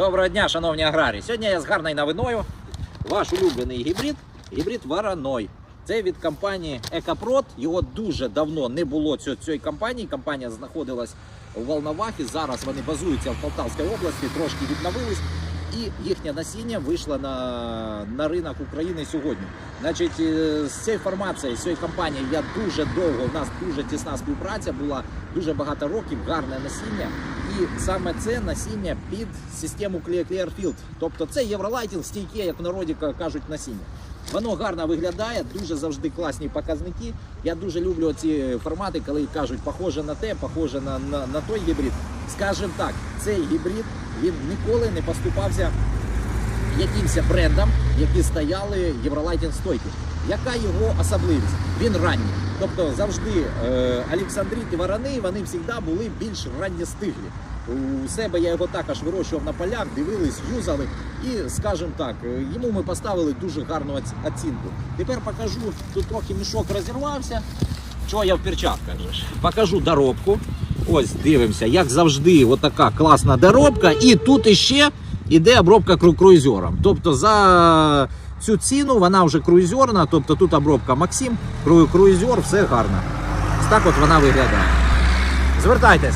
Доброго дня, шановні аграрії. Сьогодні я з гарною новиною. Ваш улюблений гібрид, гібрид Вороной. Це від компанії Екопрод. Його дуже давно не було цієї компанії. Компанія знаходилась у Волновахі. Зараз вони базуються в Полтавській області, трошки відновились. І їхнє насіння вийшло на, на ринок України сьогодні. Значить, е, з цією формацією, з цією компанією я дуже довго, у нас дуже тісна співпраця була, дуже багато років, гарне насіння. І саме це насіння під систему Clear Clearfield. Тобто це євролайтінг стійке, як в народі кажуть, насіння. Воно гарно виглядає, дуже завжди класні показники. Я дуже люблю ці формати, коли кажуть, похоже на те, похоже на, на, на той гібрид. Скажем так, цей гібрид він ніколи не поступався якимось брендам, які стояли Євролайтінг стойки. Яка його особливість? Він ранній. Тобто завжди е, Олександрит і ворони вони завжди були більш ранньостиглі. У себе я його також вирощував на полях, дивились, юзали. І, скажімо так, е, йому ми поставили дуже гарну оцінку. Тепер покажу, тут трохи мішок розірвався. Чого я в перчатках? Покажу доробку. Ось дивимося, як завжди, отака класна доробка. І тут іще іде обробка кру- круїзером. Тобто за цю ціну вона вже круїзерна, тобто тут обробка Максим, кру- круїзер, все гарно. Так от вона виглядає. Звертайтесь.